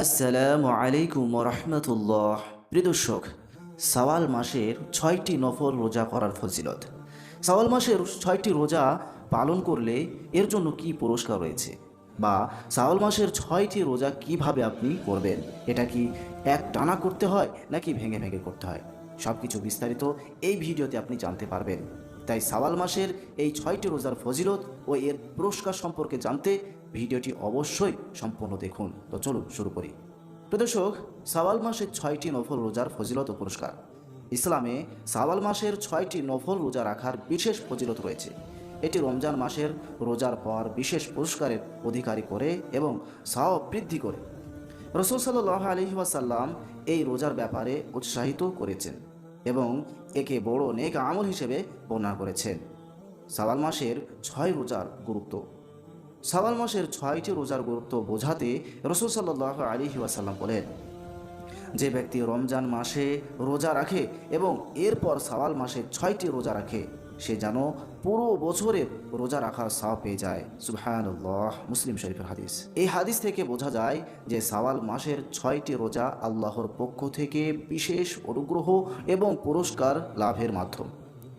আসসালামু আলাইকুম রহমতুল্লাহ প্রিয় দর্শক, সাওয়াল মাসের ছয়টি নফল রোজা করার ফজিলত। সাওয়াল মাসের ছয়টি রোজা পালন করলে এর জন্য কি পুরস্কার রয়েছে? বা সাওয়াল মাসের ছয়টি রোজা কীভাবে আপনি করবেন? এটা কি এক টানা করতে হয় নাকি ভেঙে ভেঙে করতে হয়? সব কিছু বিস্তারিত এই ভিডিওতে আপনি জানতে পারবেন। তাই সাওয়াল মাসের এই ছয়টি রোজার ফজিলত ও এর পুরস্কার সম্পর্কে জানতে ভিডিওটি অবশ্যই সম্পূর্ণ দেখুন। তো চলুন শুরু করি। প্রদর্শক সাওয়াল মাসের ছয়টি নফল রোজার ফজিলত ও পুরস্কার। ইসলামে সাওয়াল মাসের ছয়টি নফল রোজা রাখার বিশেষ ফজিলত রয়েছে। এটি রমজান মাসের রোজার পর বিশেষ পুরস্কারের অধিকারী করে এবং সাও বৃদ্ধি করে। রসুল সাল্লাহ আলহি ওয়াসাল্লাম এই রোজার ব্যাপারে উৎসাহিত করেছেন এবং একে বড় নেক আমল হিসেবে বর্ণনা করেছেন। সাওয়াল মাসের ছয় রোজার গুরুত্ব। সাওয়াল মাসের ছয়টি রোজার গুরুত্ব বোঝাতে রসুল সাল্লাহ আলহি ওয়াসাল্লাম বলেন, যে ব্যক্তি রমজান মাসে রোজা রাখে এবং এরপর সাওয়াল মাসে ছয়টি রোজা রাখে, সে যেন পুরো বছরের রোজা রাখার সাও পেয়ে যায়। সুবহানাল্লাহ, মুসলিম শরীফের হাদিস। এই হাদিস থেকে বোঝা যায় যে সাওয়াল মাসের ছয়টি রোজা আল্লাহর পক্ষ থেকে বিশেষ অনুগ্রহ এবং পুরস্কার লাভের মাধ্যম।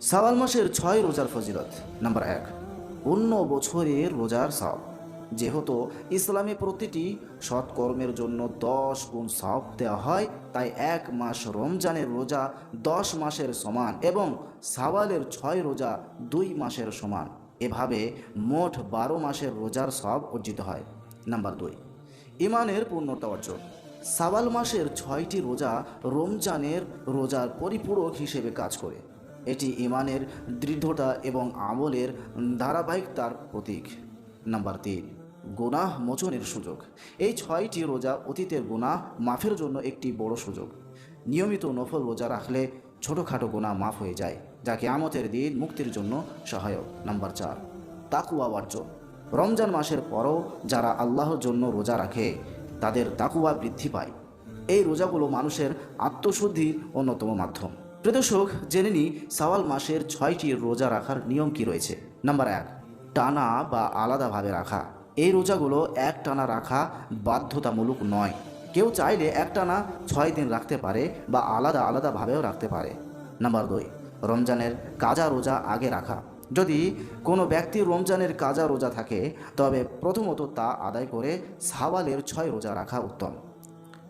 সাওয়াল মাসের ছয় রোজার ফজিলত। নাম্বার এক অন্য বছরের রোজার সাও যেহেতু ইসলামে প্রতিটি সৎকর্মের জন্য দশ গুণ সাওপ দেওয়া হয়, তাই এক মাস রমজানের রোজা দশ মাসের সমান এবং সাওয়ালের ছয় রোজা দুই মাসের সমান। এভাবে মোট বারো মাসের রোজার সব অর্জিত হয়। নাম্বার দুই, ইমানের পূর্ণতা অর্জন সাওয়াল মাসের ছয়টি রোজা রমজানের রোজার পরিপূরক হিসেবে কাজ করে। এটি ইমানের দৃঢ়তা এবং আমলের ধারাবাহিকতার প্রতীক। নাম্বার তিন, গুনাহ মোচনের সুযোগ। এই ছয়টি রোজা অতীতের গুনাহ মাফের জন্য একটি বড় সুযোগ। নিয়মিত নফল রোজা রাখলে ছোটোখাটো গুনাহ মাফ হয়ে যায়, যা কেয়ামতের দিন মুক্তির জন্য সহায়ক। নাম্বার চার, তাকুয়া অর্জন রমজান মাসের পরও যারা আল্লাহর জন্য রোজা রাখে, তাদের তাকুয়া বৃদ্ধি পায়। এই রোজাগুলো মানুষের আত্মশুদ্ধির অন্যতম মাধ্যম। প্রদর্শক জেনে নিই, সাওয়াল মাসের ছয়টি রোজা রাখার নিয়ম কি রয়েছে? নাম্বার এক, টানা বা আলাদাভাবে রাখা। এই রোজাগুলো এক টানা রাখা বাধ্যতামূলক নয়। কেউ চাইলে এক টানা ছয় দিন রাখতে পারে বা আলাদা আলাদাভাবেও রাখতে পারে। নাম্বার দুই, রমজানের কাজা রোজা আগে রাখা। যদি কোনো ব্যক্তি রমজানের কাজা রোজা থাকে, তবে প্রথমত তা আদায় করে সাওয়ালের ছয় রোজা রাখা উত্তম।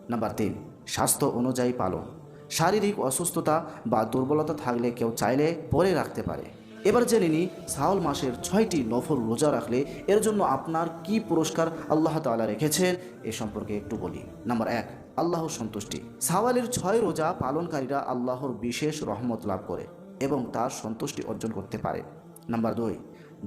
নাম্বার তিন, স্বাস্থ্য অনুযায়ী পালন। শারীরিক অসুস্থতা বা দুর্বলতা থাকলে কেউ চাইলে পরে রাখতে পারে। এবার জেনে নিই, সাওয়াল মাসের ছয়টি নফল রোজা রাখলে এর জন্য আপনার কি পুরস্কার আল্লাহ তাআলা রেখেছেন? এ সম্পর্কে একটু বলি। নাম্বার এক, আল্লাহর সন্তুষ্টি। সাওয়ালের ছয় রোজা পালনকারীরা আল্লাহর বিশেষ রহমত লাভ করে এবং তার সন্তুষ্টি অর্জন করতে পারে। নাম্বার দুই,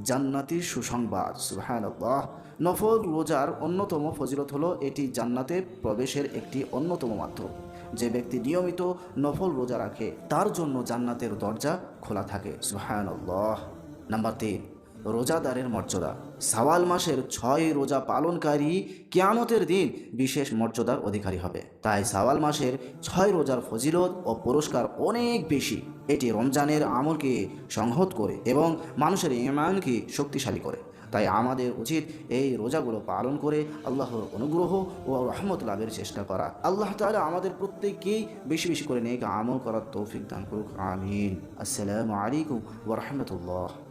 জান্নাতির সুসংবাদ। সুবহানাল্লাহ। নফল রোজার অন্যতম ফজিলত হলো এটি জান্নাতে প্রবেশের একটি অন্যতম মাধ্যম। যে ব্যক্তি নিয়মিত নফল রোজা রাখে, তার জন্য জান্নাতের দরজা খোলা থাকে। সুবহানাল্লাহ। নাম্বার তিন, রোজাদারের মর্যাদা। সাওয়াল মাসের ছয় রোজা পালনকারী কিয়ামতের দিন বিশেষ মর্যাদার অধিকারী হবে। তাই সাওয়াল মাসের ছয় রোজার ফজিলত ও পুরস্কার অনেক বেশি। এটি রমজানের আমলকে সংহত করে এবং মানুষের ইমানকে শক্তিশালী করে। তাই আমাদের উচিত এই রোজাগুলো পালন করে আল্লাহর অনুগ্রহ ও রহমত লাভের চেষ্টা করা। আল্লাহ তাহলে আমাদের প্রত্যেককেই বেশি বেশি করে নেক আমল করার তৌফিক দান করুক, আমিন। আসসালামু আলাইকুম ওয়া রাহমাতুল্লাহ।